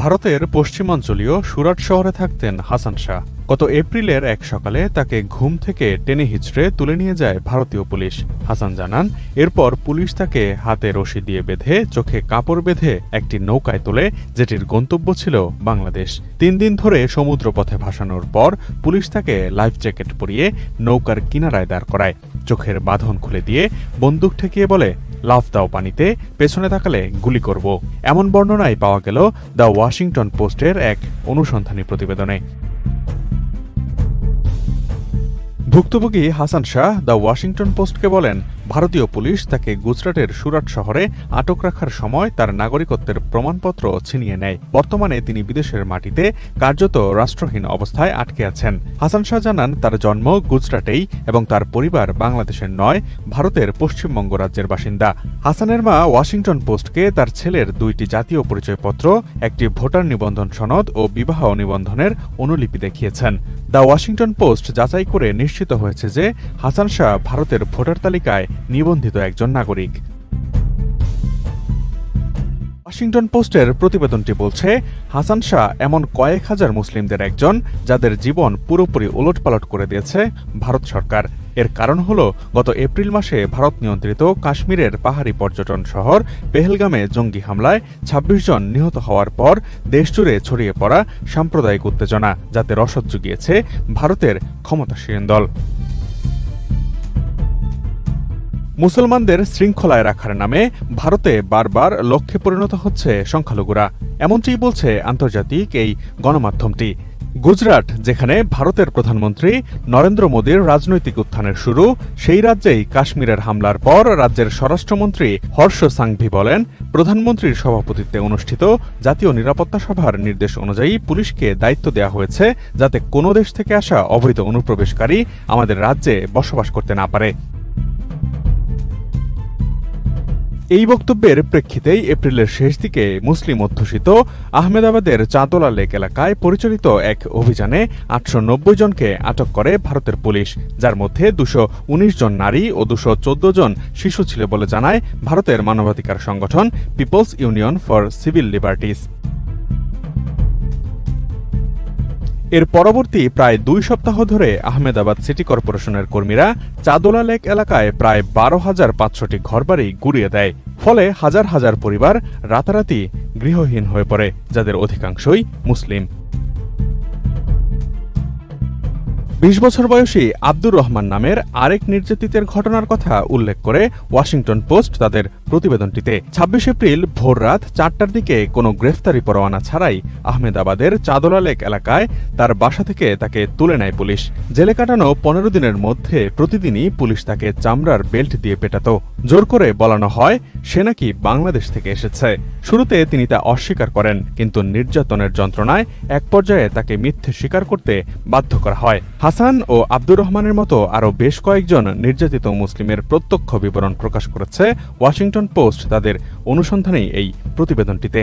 ভারতের পশ্চিমাঞ্চলীয় সুরাট শহরে থাকতেন হাসান শাহ। গত এপ্রিলের এক সকালে তাকে ঘুম থেকে টেনে হিচড়ে তুলে নিয়ে যায় ভারতীয় পুলিশ। হাসান জানান, এরপর পুলিশ তাকে হাতে রশি দিয়ে বেঁধে চোখে কাপড় বেঁধে একটি নৌকায় তোলে, যেটির গন্তব্য ছিল বাংলাদেশ। তিন দিন ধরে সমুদ্রপথে ভাসানোর পর পুলিশ তাকে লাইফ জ্যাকেট পরিয়ে নৌকার কিনারায় দাঁড় করায়। চোখের বাঁধন খুলে দিয়ে বন্দুক ঠেকিয়ে বলে লাফ দাও পানিতে, পেছনে তাকালে গুলি করব। এমন বর্ণনায় পাওয়া গেল দ্য ওয়াশিংটন পোস্টের এক অনুসন্ধানী প্রতিবেদনে। ভুক্তভোগী হাসান শাহ দ্য ওয়াশিংটন পোস্টকে বলেন ভারতীয় পুলিশ তাকে গুজরাটের সুরাট শহরে আটক রাখার সময় তার নাগরিকত্বের প্রমাণপত্র ছিনিয়ে নেয়। বর্তমানে তিনি বিদেশের মাটিতে কার্যত রাষ্ট্রহীন অবস্থায় আটকে আছেন। হাসান শাহ জানান, তার জন্ম গুজরাটেই এবং তার পরিবার বাংলাদেশের নয়, ভারতের পশ্চিমবঙ্গ রাজ্যের বাসিন্দা। হাসানের মা ওয়াশিংটন পোস্টকে তার ছেলের দুইটি জাতীয় পরিচয়পত্র, একটি ভোটার নিবন্ধন সনদ ও বিবাহ নিবন্ধনের অনুলিপি দেখিয়েছেন। দ্য ওয়াশিংটন পোস্ট যাচাই করে নিশ্চিত হয়েছে যে হাসান শাহ ভারতের ভোটার তালিকায় নিবন্ধিত একজন নাগরিক। ওয়াশিংটন পোস্টের প্রতিবেদনটি বলছে, হাসান শাহ এমন কয়েক হাজার মুসলিমদের একজন যাদের জীবন পুরোপুরি ওলটপালট করে দিয়েছে ভারত সরকার। এর কারণ হল, গত এপ্রিল মাসে ভারত নিয়ন্ত্রিত কাশ্মীরের পাহাড়ি পর্যটন শহর পেহেলগামে জঙ্গি হামলায় ২৬ জন নিহত হওয়ার পর দেশজুড়ে ছড়িয়ে পড়া সাম্প্রদায়িক উত্তেজনা, যাতে রসদ জুগিয়েছে ভারতের ক্ষমতাসীন দল। মুসলমানদের শৃঙ্খলায় রাখার নামে ভারতে বারবার লক্ষ্যে পরিণত হচ্ছে সংখ্যালঘুরা। এমনটিই বলছে আন্তর্জাতিক এই গণমাধ্যমটি। গুজরাট, যেখানে ভারতের প্রধানমন্ত্রী নরেন্দ্র মোদীর রাজনৈতিক উত্থানের শুরু, সেই রাজ্যেই কাশ্মীরের হামলার পর রাজ্যের স্বরাষ্ট্রমন্ত্রী হর্ষ সাংভি বলেন, প্রধানমন্ত্রীর সভাপতিত্বে অনুষ্ঠিত জাতীয় নিরাপত্তা সভার নির্দেশ অনুযায়ী পুলিশকে দায়িত্ব দেওয়া হয়েছে যাতে কোনো দেশ থেকে আসা অবৈধ অনুপ্রবেশকারী আমাদের রাজ্যে বসবাস করতে না পারে। এই বক্তব্যের প্রেক্ষিতেই এপ্রিলের শেষ দিকে মুসলিম অধ্যুষিত আহমেদাবাদের চাঁদোলা লেক এলাকায় পরিচালিত এক অভিযানে আটশো নব্বই জনকে আটক করে ভারতের পুলিশ, যার মধ্যে দুশো জন নারী ও দুশো জন শিশু ছিল বলে জানায় ভারতের মানবাধিকার সংগঠন People's Union for Civil Liberties. এর পরবর্তী প্রায় দুই সপ্তাহ ধরে আহমেদাবাদ সিটি কর্পোরেশনের কর্মীরা চাদোলা লেক এলাকায় প্রায় বারো হাজার পাঁচশোটি ঘরবাড়ি গুড়িয়ে দেয়। ফলে হাজার হাজার পরিবার রাতারাতি গৃহহীন হয়ে পড়ে, যাদের অধিকাংশই মুসলিম। বিশ বছর বয়সী আব্দুর রহমান নামের আরেক নির্যাতিতের ঘটনার কথা উল্লেখ করে ওয়াশিংটন পোস্ট তাদের প্রতিবেদনটিতে। ছাব্বিশ এপ্রিল ভোর রাত চারটার দিকে কোনো গ্রেফতারি পরোয়ানা ছাড়াই আহমেদাবাদের চাদোলা লেক এলাকায় তার বাসা থেকে তাকে তুলে নেয় পুলিশ। জেলে কাটানো পনেরো দিনের মধ্যে প্রতিদিনই পুলিশ তাকে চামড়ার বেল্ট দিয়ে পেটাত। জোর করে বলানো হয়, সে নাকি বাংলাদেশ থেকে এসেছে। শুরুতে তিনি তা অস্বীকার করেন, কিন্তু নির্যাতনের যন্ত্রণায় এক পর্যায়ে তাকে মিথ্যে স্বীকার করতে বাধ্য করা হয়। হাসান ও আব্দুর রহমানের মতো আরও বেশ কয়েকজন নির্যাতিত মুসলিমের প্রত্যক্ষ বিবরণ প্রকাশ করেছে ওয়াশিংটন পোস্ট তাদের অনুসন্ধানেই এই প্রতিবেদনটিতে।